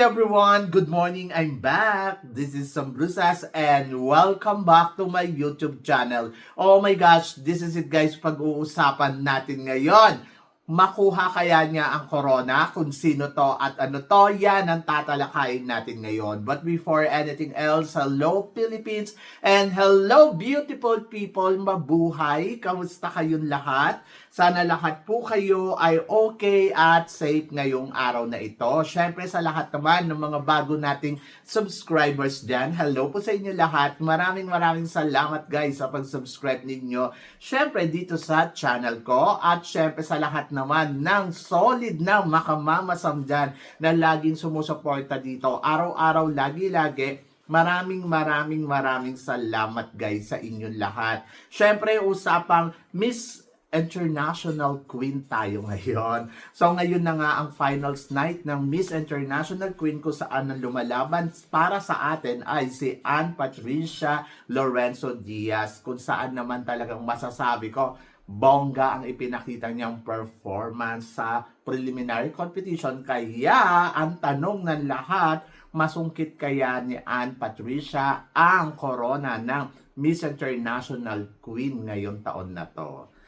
Everyone! Good morning! I'm back! This is Sam Brusas and welcome back to my YouTube channel. Oh my gosh, this is it guys, pag-uusapan natin ngayon. Makuha kaya niya ang corona? Kung sino to at ano to? Yan ang tatalakayin natin ngayon. But before anything else, hello Philippines and hello beautiful people! Mabuhay! Kamusta kayong lahat? Sana lahat po kayo ay okay at safe ngayong araw na ito. Syempre sa lahat naman ng mga bago nating subscribers dyan, hello po sa inyo lahat. Maraming maraming salamat guys sa pag-subscribe ninyo. Syempre dito sa channel ko at syempre sa lahat naman ng solid na makamamasam dyan na laging sumusuporta dito. Araw-araw, lagi-lagi. Maraming maraming maraming salamat guys sa inyong lahat. Syempre usapang Miss International Queen tayo ngayon. So ngayon na nga ang finals night ng Miss International Queen kung saan ang lumalaban para sa atin ay si Ann Patricia Lorenzo Diaz kung saan naman talagang masasabi ko bongga ang ipinakita niyang performance sa preliminary competition. Kaya ang tanong ng lahat, masungkit kaya ni Ann Patricia ang corona ng Miss International Queen ngayong taon na to?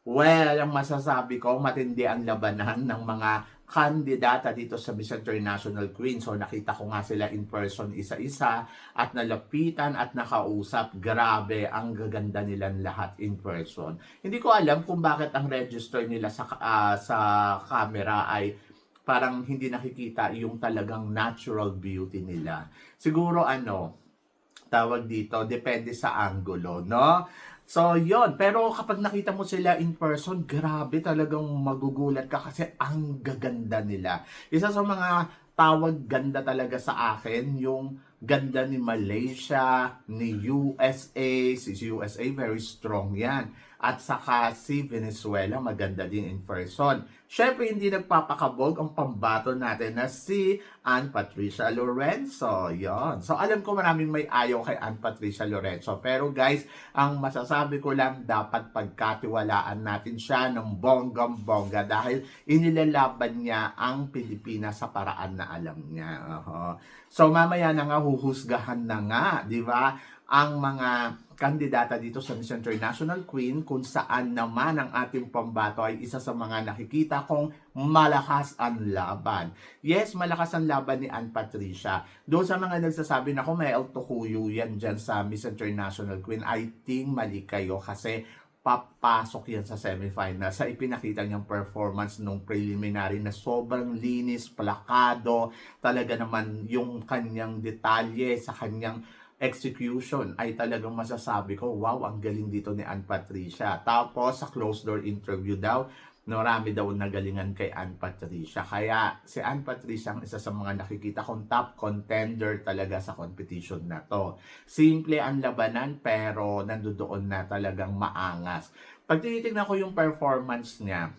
Well, ang masasabi ko, matindi ang labanan ng mga kandidata dito sa Miss International Queen. So nakita ko nga sila in person isa-isa at nalapitan at nakausap. Grabe, ang gaganda nilang lahat in person. Hindi ko alam kung bakit ang register nila sa ah, sa camera ay parang hindi nakikita yung talagang natural beauty nila. Siguro ano, tawag dito, depende sa angulo, no? So, yon Pero kapag nakita mo sila in person, grabe talagang magugulat ka kasi ang gaganda nila. Isa sa mga tawag ganda talaga sa akin, yung ganda ni Malaysia, ni USA, si USA very strong yan. At saka si Venezuela, maganda din in person. Syempre, hindi nagpapakabog ang pambato natin na si Ann Patricia Lorenzo. Yon. So, alam ko maraming may ayaw kay Ann Patricia Lorenzo. Pero guys, ang masasabi ko lang, dapat pagkatiwalaan natin siya ng bonggam-bongga dahil inilalaban niya ang Pilipinas sa paraan na alam niya. Oho. So, mamaya na nga, huhusgahan na nga, di ba? Ang mga kandidata dito sa Miss International Queen kung saan naman ang ating pambato ay isa sa mga nakikita kong malakas ang laban. Yes, malakas ang laban ni Ann Patricia. Doon sa mga nagsasabi na kung may altokuyo yan dyan sa Miss International Queen, I think mali kayo kasi papasok yan sa semifinal sa ipinakita niyang performance nung preliminary na sobrang linis, plakado, talaga naman yung kanyang detalye sa kanyang execution ay talagang masasabi ko, wow, ang galing dito ni Ann Patricia. Tapos sa closed door interview daw, marami daw nagalingan kay Ann Patricia. Kaya si Ann Patricia ang isa sa mga nakikita kong top contender talaga sa competition na to. Simple ang labanan pero nandoon na talagang maangas. Pag tinitingnan ko yung performance niya,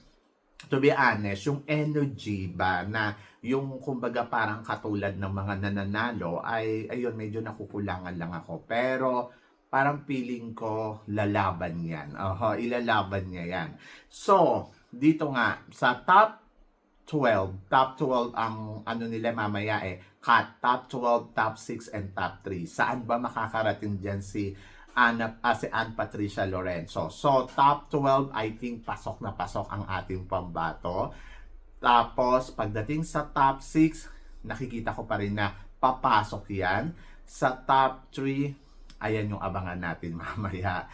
to be honest, yung energy ba na yung kumbaga parang katulad ng mga nananalo ay ayun medyo nakukulangan lang ako. Pero parang feeling ko lalaban yan. Oho, ilalaban niya yan. So, dito nga sa top 12, top 12 ang ano nila mamaya eh, cut top 12, top 6 and top 3. Saan ba makakarating diyan si Ana, ah, si Ann Patricia Lorenzo. So, top 12, I think pasok na pasok ang ating pambato. Tapos, pagdating sa top 6, nakikita ko pa rin na papasok yan. Sa top 3, ayan yung abangan natin mamaya.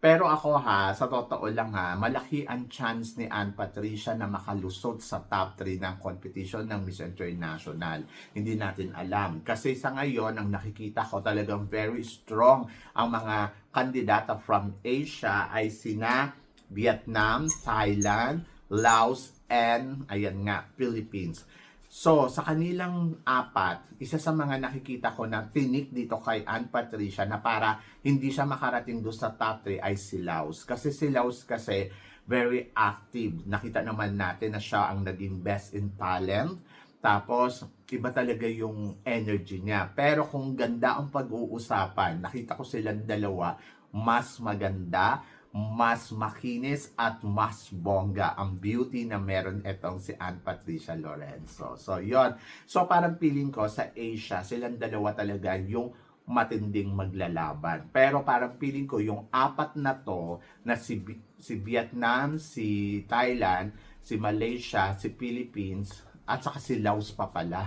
Pero ako ha, sa totoo lang ha, malaki ang chance ni Ann Patricia na makalusot sa top 3 ng competition ng Miss International. Hindi natin alam. Kasi sa ngayon, ang nakikita ko talagang very strong ang mga kandidata from Asia ay sina Vietnam, Thailand, Laos, and ayan nga, Philippines. So, sa kanilang apat, isa sa mga nakikita ko na tinik dito kay Ann Patricia na para hindi siya makarating doon sa top 3 ay si Laos. Kasi si Laos kasi very active. Nakita naman natin na siya ang naging best in talent. Tapos, iba talaga yung energy niya. Pero kung ganda ang pag-uusapan, nakita ko silang dalawa, mas maganda, mas makinis at mas bongga ang beauty na meron itong si Ann Patricia Lorenzo. So, yon So, parang feeling ko sa Asia, silang dalawa talaga yung matinding maglalaban. Pero parang feeling ko yung apat na to na si, si Vietnam, si Thailand, si Malaysia, si Philippines, at saka si Laos pa pala.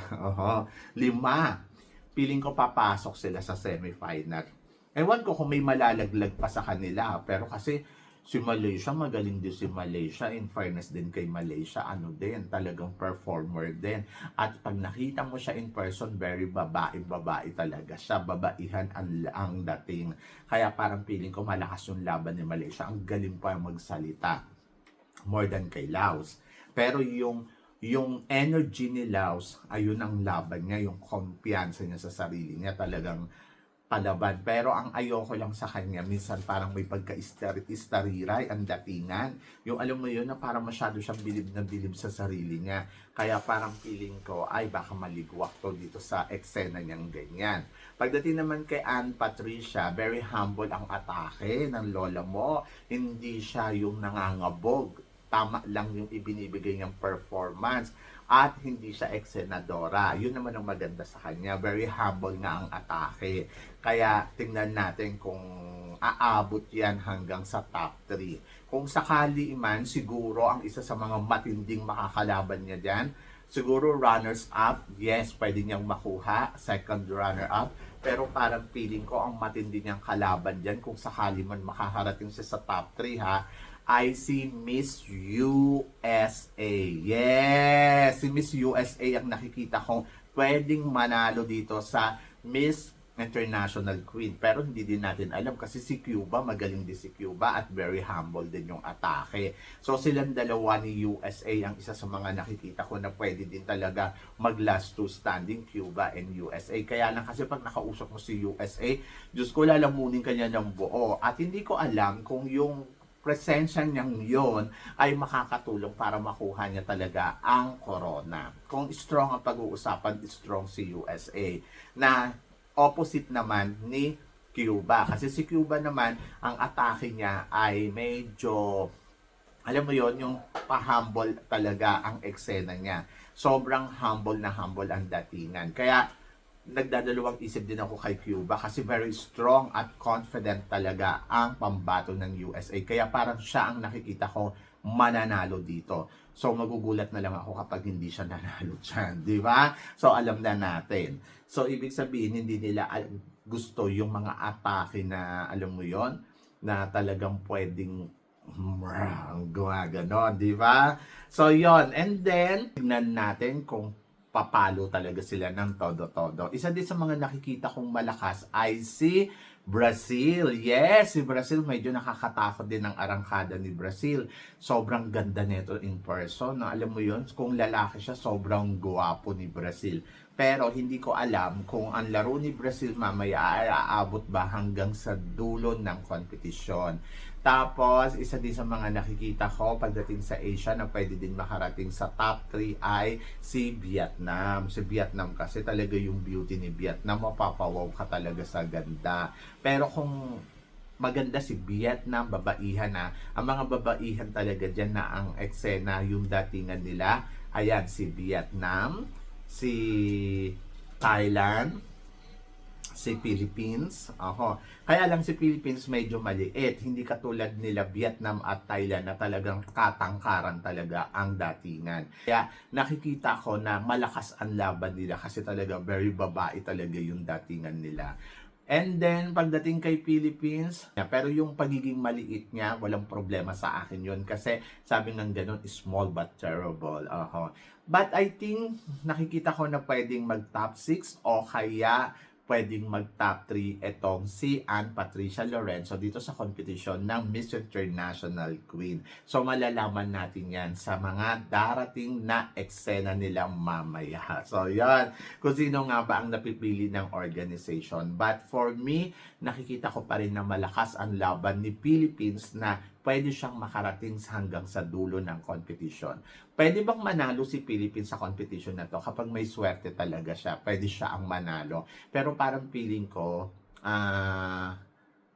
Lima. Feeling ko papasok sila sa semifinal. Ewan ko kung may malalaglag pa sa kanila. Pero kasi si Malaysia, magaling din si Malaysia. In fairness din kay Malaysia, ano din, talagang performer din. At pag nakita mo siya in person, very babae-babae talaga siya. Babaihan ang, ang dating. Kaya parang feeling ko malakas yung laban ni Malaysia. Ang galing pa magsalita. More than kay Laos. Pero yung yung energy ni Laos, ayun ang laban niya, yung kumpiyansa niya sa sarili niya talagang palaban. Pero ang ayoko lang sa kanya, minsan parang may pagka-istariray ang datingan. Yung alam mo yun, na parang masyado siyang bilib na bilib sa sarili niya. Kaya parang feeling ko, ay baka maligwak to dito sa eksena niyang ganyan. Pagdating naman kay Ann Patricia, very humble ang atake ng lola mo. Hindi siya yung nangangabog. Tama lang yung ibinibigay niyang performance at hindi siya ex-senadora. Yun naman ang maganda sa kanya. Very humble nga ang atake. Kaya tingnan natin kung aabot yan hanggang sa top 3. Kung sakali man, siguro ang isa sa mga matinding makakalaban niya dyan, siguro runners-up, yes, pwede niyang makuha, second runner-up, pero parang feeling ko ang matindi niyang kalaban dyan, kung sakali man makaharating siya sa top 3 ha, ay si Miss USA. Yes! Si Miss USA ang nakikita kong pwedeng manalo dito sa Miss International Queen. Pero hindi din natin alam kasi si Cuba, magaling din si Cuba at very humble din yung atake. So silang dalawa ni USA ang isa sa mga nakikita ko na pwede din talaga mag last two standing Cuba and USA. Kaya lang kasi pag nakausap mo si USA, Diyos ko lalamunin kanya ng buo. At hindi ko alam kung yung presensya niyang yon ay makakatulong para makuha niya talaga ang corona. Kung strong ang pag-uusapan, strong si USA. Na opposite naman ni Cuba. Kasi si Cuba naman, ang atake niya ay medyo, alam mo yon yung pa-humble talaga ang eksena niya. Sobrang humble na humble ang datingan. Kaya, nagdadalawang isip din ako kay Cuba kasi very strong at confident talaga ang pambato ng USA. Kaya parang siya ang nakikita ko mananalo dito. So magugulat na lang ako kapag hindi siya nanalo dyan, di ba? So alam na natin. So ibig sabihin hindi nila gusto yung mga atake na alam mo yon na talagang pwedeng ang gumagano, di ba? So yon and then tignan natin kung papalo talaga sila ng todo-todo. Isa din sa mga nakikita kong malakas ay si Brazil. Yes, si Brazil medyo nakakatakot din ang arangkada ni Brazil. Sobrang ganda nito in person. No? Alam mo yun, kung lalaki siya, sobrang guwapo ni Brazil. Pero hindi ko alam kung ang laro ni Brazil mamaya ay aabot ba hanggang sa dulo ng kompetisyon. Tapos, isa din sa mga nakikita ko pagdating sa Asia na pwede din makarating sa top 3 ay si Vietnam. Si Vietnam kasi talaga yung beauty ni Vietnam, mapapawaw ka talaga sa ganda. Pero kung maganda si Vietnam, babaihan na. Ang mga babaihan talaga dyan na ang eksena, yung datingan nila. Ayan, si Vietnam, si Thailand, si Philippines. Ako. Kaya lang si Philippines medyo maliit. Hindi katulad nila Vietnam at Thailand na talagang katangkaran talaga ang datingan. Kaya nakikita ko na malakas ang laban nila kasi talaga very babae talaga yung datingan nila. And then, pagdating kay Philippines, pero yung pagiging maliit niya, walang problema sa akin yun. Kasi sabi ng ganun, small but terrible. Aha. But I think, nakikita ko na pwedeng mag top 6 o kaya pwedeng mag top 3 etong si Ann Patricia Lorenzo dito sa competition ng Miss International Queen. So malalaman natin yan sa mga darating na eksena nila mamaya. So yan, kung sino nga ba ang napipili ng organization. But for me, nakikita ko pa rin na malakas ang laban ni Philippines na pwede siyang makarating hanggang sa dulo ng competition. Pwede bang manalo si Philippines sa competition na to kapag may swerte talaga siya? Pwede siya ang manalo. Pero parang feeling ko, ah,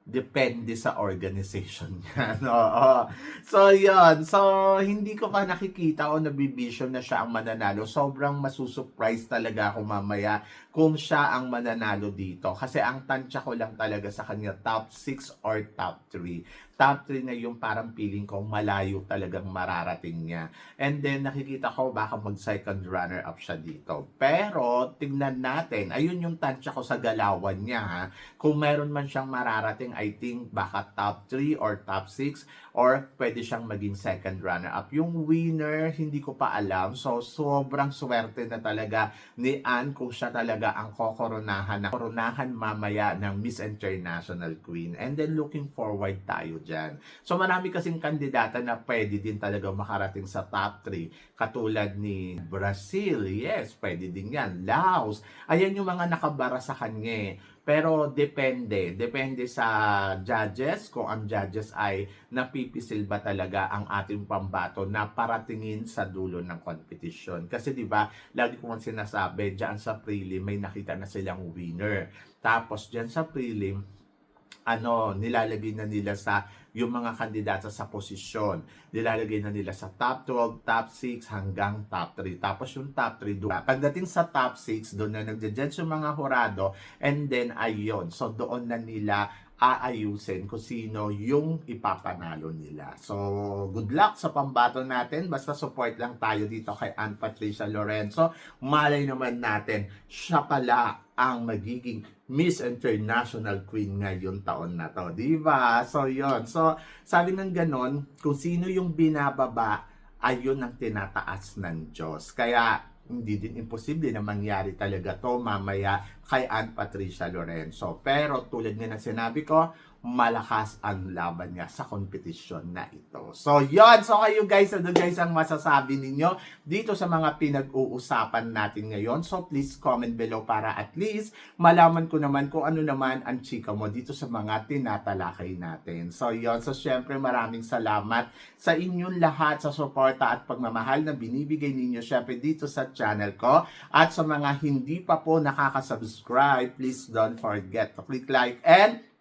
depende sa organization niya. Oo. So, yun. So, hindi ko pa nakikita o nabibisyon na siya ang mananalo. Sobrang masusurprise talaga ako mamaya kung siya ang mananalo dito. Kasi ang tansya ko lang talaga sa kanya, top 6 or top 3. Top 3 na yung parang feeling ko malayo talagang mararating niya. And then, nakikita ko baka mag-second runner-up siya dito. Pero, tignan natin. Ayun yung tansya ko sa galawan niya. Ha? Kung meron man siyang mararating, I think baka top 3 or top 6 or pwede siyang maging second runner-up. Yung winner, hindi ko pa alam. So, sobrang swerte na talaga ni Anne kung siya talaga ang kokoronahan na koronahan mamaya ng Miss International Queen. And then, looking forward tayo dyan. So, marami kasing kandidata na pwede din talaga makarating sa top 3. Katulad ni Brazil, yes, pwede din yan. Laos, ayan yung mga nakabara sa kanya eh. Pero depende. Depende sa judges kung ang judges ay napipisil ba talaga ang ating pambato na paratingin sa dulo ng competition. Kasi 'di ba, lagi ko nga sinasabi, diyan sa prelim may nakita na silang winner. Tapos diyan sa prelim ano, nilalagay na nila sa yung mga kandidata sa posisyon. Nilalagay na nila sa top 12, top 6 hanggang top 3. Tapos yung top 3 doon. Pagdating sa top 6, doon na nagja-judge yung mga hurado and then ayun. So doon na nila aayusin kung sino yung ipapanalo nila. So, good luck sa pambato natin. Basta support lang tayo dito kay Ann Patricia Lorenzo. Malay naman natin, siya pala ang magiging Miss International Queen ngayong taon na to. Di ba? So, yon So, sabi ng ganon, kung sino yung binababa, ayun ang tinataas ng Diyos. Kaya, hindi din imposible na mangyari talaga to mamaya kay Aunt Patricia Lorenzo. Pero tulad nga ng sinabi ko, malakas ang laban niya sa competition na ito. So, yon So, kayo guys, ano guys ang masasabi ninyo dito sa mga pinag-uusapan natin ngayon? So, please comment below para at least malaman ko naman kung ano naman ang chika mo dito sa mga tinatalakay natin. So, yon So, syempre maraming salamat sa inyong lahat sa suporta at pagmamahal na binibigay ninyo syempre dito sa channel ko. At sa mga hindi pa po nakaka-subscribe, please don't forget to click like and